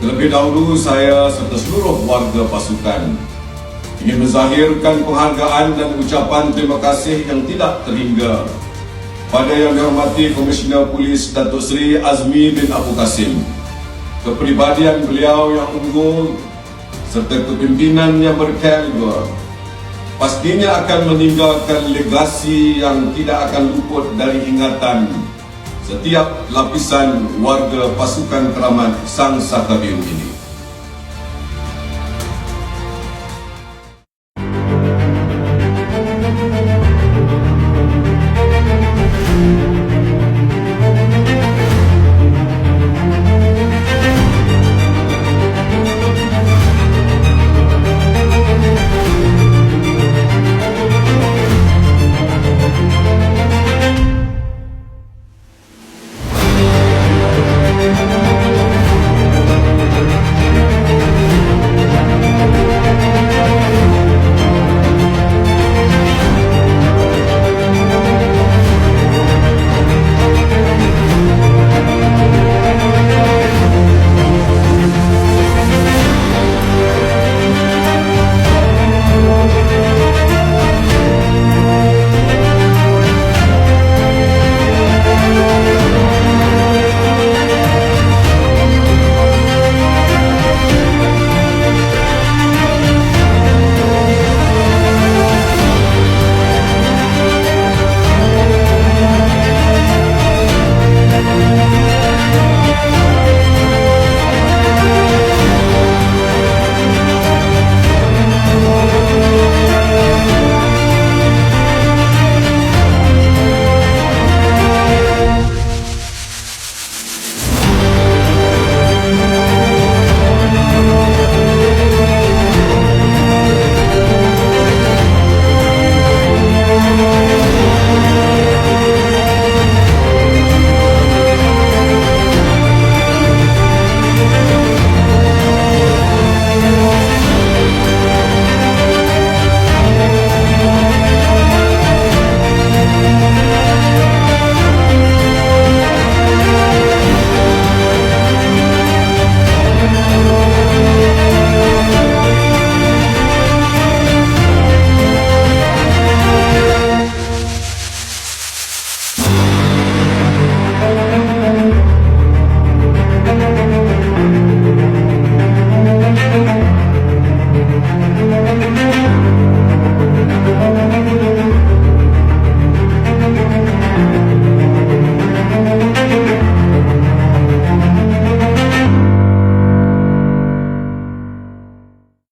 Terlebih dahulu saya serta seluruh warga pasukan ingin menzahirkan penghargaan dan ucapan terima kasih yang tidak terhingga pada yang dihormati Komisioner Polis Datuk Seri Azmi bin Abu Kasim kepribadian beliau yang unggul serta kepimpinan yang berkaliber. Pastinya akan meninggalkan legasi yang tidak akan luput dari ingatan setiap lapisan warga pasukan keramat Sang Saka Biru ini.